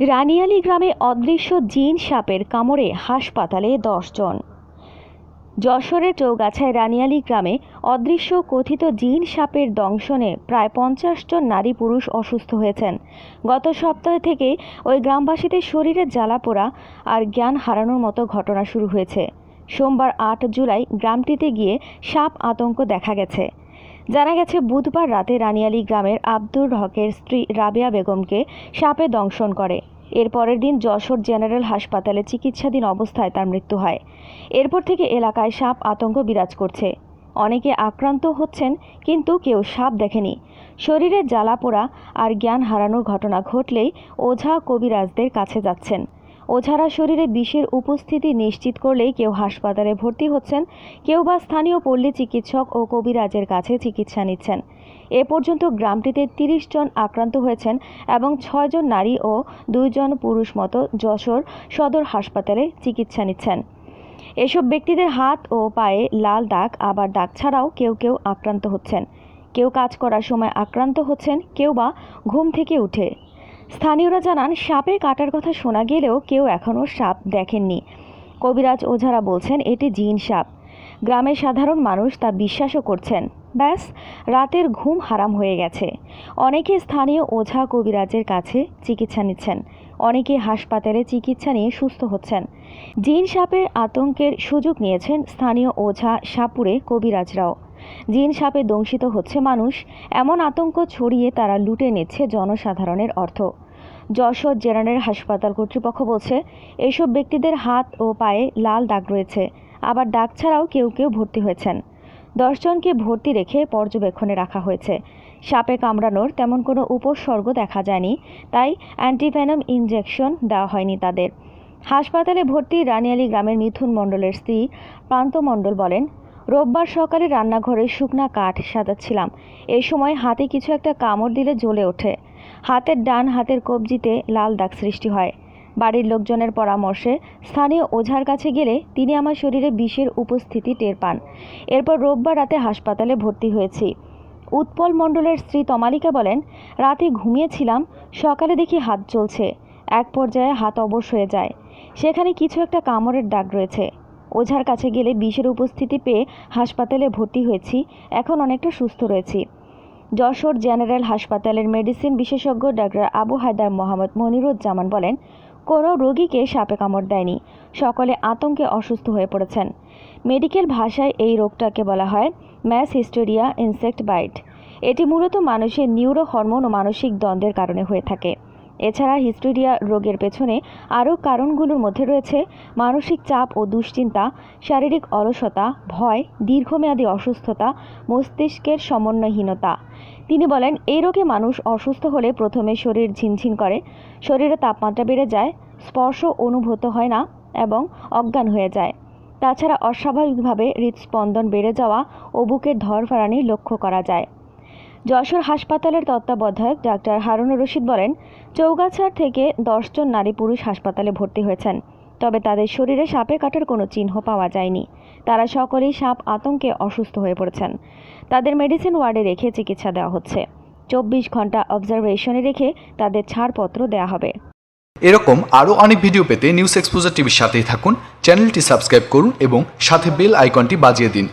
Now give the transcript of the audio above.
রানিয়ালি গ্রামে অদৃশ্য জিন সাপের কামড়ে হাসপাতালে দশজন। যশোরের চৌগাছায় রানিয়ালি গ্রামে অদৃশ্য কথিত জিন সাপের দংশনে প্রায় পঞ্চাশ জন নারী পুরুষ অসুস্থ হয়েছেন। গত সপ্তাহ থেকে ওই গ্রামবাসীদের শরীরে জ্বালাপোড়া আর জ্ঞান হারানোর মতো ঘটনা শুরু হয়েছে। সোমবার আট জুলাই গ্রামটিতে গিয়ে সাপ আতঙ্ক দেখা গেছে। জানা গেছে, বুধবার রাতে রানিয়ালি গ্রামের আব্দুর হকের স্ত্রী রাবেয়া বেগমকে সাপে দংশন করে। এর পরের দিন যশোর জেনারেল হাসপাতালে চিকিৎসাধীন অবস্থায় তার মৃত্যু হয়। এরপর থেকে এলাকায় সাপ আতঙ্ক বিরাজ করছে। অনেকে আক্রান্ত হচ্ছেন, কিন্তু কেউ সাপ দেখেনি। শরীরে জ্বালা পোড়া আর জ্ঞান হারানোর ঘটনা ঘটলেই ওঝা কবিরাজদের কাছে যাচ্ছেন। ওঝারা শরীরে বিষের উপস্থিতি নিশ্চিত করলেই কেউ হাসপাতালে ভর্তি হচ্ছেন, কেউ বা স্থানীয় পল্লী চিকিৎসক ও কবিরাজের কাছে চিকিৎসা নিচ্ছেন। এ পর্যন্ত গ্রামটিতে তিরিশ জন আক্রান্ত হয়েছেন এবং ছয়জন নারী ও দুইজন পুরুষ মতো যশোর সদর হাসপাতালে চিকিৎসা নিচ্ছেন। এসব ব্যক্তিদের হাত ও পায়ে লাল দাগ, আবার দাগ ছাড়াও কেউ কেউ আক্রান্ত হচ্ছেন। কেউ কাজ করার সময় আক্রান্ত হচ্ছেন, কেউ বা ঘুম থেকে উঠে স্থানীয়রা জানান সাপে কাটার কথা শোনা গেলেও কেউ এখনও সাপ দেখেননি। কবিরাজ ওঝারা বলছেন, এটি জিন সাপ। গ্রামের সাধারণ মানুষ তা বিশ্বাসও করছেন। ব্যাস, রাতের ঘুম হারাম হয়ে গেছে। অনেকে স্থানীয় ওঝা কবিরাজের কাছে চিকিৎসা নিচ্ছেন। অনেকে হাসপাতালে চিকিৎসা নিয়ে সুস্থ হচ্ছেন। জিন সাপের আতঙ্কের সুযোগ নিয়েছেন স্থানীয় ওঝা সাপুরে কবিরাজরাও। জিন সাপে দংশিত হচ্ছে মানুষ। এমন আতঙ্ক ছড়িয়ে তারা লুটে নিচ্ছে জনসাধারণের অর্থ। যশোর জেনারেল হাসপাতাল কর্তৃপক্ষ বলছে, এসব ব্যক্তিদের হাত ও পায়ে লাল দাগ রয়েছে। আবার দাগ ছাড়াও কেউ কেউ ভর্তি হয়েছেন। দশজনকে ভর্তি রেখে পর্যবেক্ষণে রাখা হয়েছে। সাপে কামড়ানোর তেমন কোনো উপসর্গ দেখা যায়নি, তাই অ্যান্টিভেনম ইনজেকশন দেওয়া হয়নি তাদের। হাসপাতালে ভর্তি রানিয়ালি গ্রামের মিথুন মণ্ডলের স্ত্রী প্রান্ত মণ্ডল বলেন, রোববার সকালে রান্নাঘরে শুকনা কাঠ সাজাচ্ছিলাম। এই সময় হাতে কিছু একটা কামড় দিলে জ্বলে ওঠে। হাতের ডান হাতের কবজিতে লাল দাগ সৃষ্টি হয়। বাড়ির লোকজনের পরামর্শে স্থানীয় ওঝার কাছে গেলে তিনি আমার শরীরে বিষের উপস্থিতি টের পান। এরপর রোববার রাতে হাসপাতালে ভর্তি হয়েছি। উৎপল মণ্ডলের স্ত্রী তমালিকা বলেন, রাতে ঘুমিয়েছিলাম, সকালে দেখি হাত চলছে। এক পর্যায়ে হাত অবশ হয়ে যায়। সেখানে কিছু একটা কামড়ের দাগ রয়েছে। ওঝার কাছে গেলে বিষের উপস্থিতি পেয়ে হাসপাতালে ভর্তি হয়েছি। এখন অনেকটা সুস্থ রয়েছি। যশোর জেনারেল হাসপাতালের মেডিসিন বিশেষজ্ঞ ডাক্তার আবু হায়দার মোহাম্মদ মনিরুজ্জামান বলেন, কোনো রোগীকে সাপে কামড় দেয়নি। সকলে আতঙ্কে অসুস্থ হয়ে পড়েছেন। মেডিকেল ভাষায় এই রোগটাকে বলা হয় ম্যাস হিস্টোরিয়া ইনসেক্ট বাইট। এটি মূলত মানুষের নিউরো হরমোন ও মানসিক দ্বন্দ্বের কারণে হয়ে থাকে। এছাড়া হিস্টোরিয়া রোগের পেছনে আরও কারণগুলোর মধ্যে রয়েছে মানসিক চাপ ও দুশ্চিন্তা, শারীরিক অলসতা, ভয়, দীর্ঘমেয়াদী অসুস্থতা, মস্তিষ্কের সমন্বয়হীনতা। তিনি বলেন, এই রোগে মানুষ অসুস্থ হলে প্রথমে শরীর ঝিনঝিন করে, শরীরে তাপমাত্রা বেড়ে যায়, স্পর্শ অনুভূত হয় না এবং অজ্ঞান হয়ে যায়। তাছাড়া অস্বাভাবিকভাবে হৃদস্পন্দন বেড়ে যাওয়া ও বুকের ধরফারানি লক্ষ্য করা যায়। যশোর হাসপাতালের তত্ত্বাবধায়ক ডাক্তার হারুনুর রশিদ বলেন, চৌগাছার থেকে দশজন নারী পুরুষ হাসপাতালে ভর্তি হয়েছেন, তবে তাদের শরীরে সাপে কাটার কোনো চিহ্ন পাওয়া যায়নি। তারা সকলেই সাপ আতঙ্কে অসুস্থ হয়ে পড়েছেন। তাদের মেডিসিন ওয়ার্ডে রেখে চিকিৎসা দেওয়া হচ্ছে। চব্বিশ ঘণ্টা অবজারভেশনে রেখে তাদের ছাড়পত্র দেওয়া হবে। এরকম আরও অনেক ভিডিও পেতে নিউজ এক্সপোজার টিভির সাথেই থাকুন, চ্যানেলটি সাবস্ক্রাইব করুন এবং সাথে বেল আইকনটি বাজিয়ে দিন।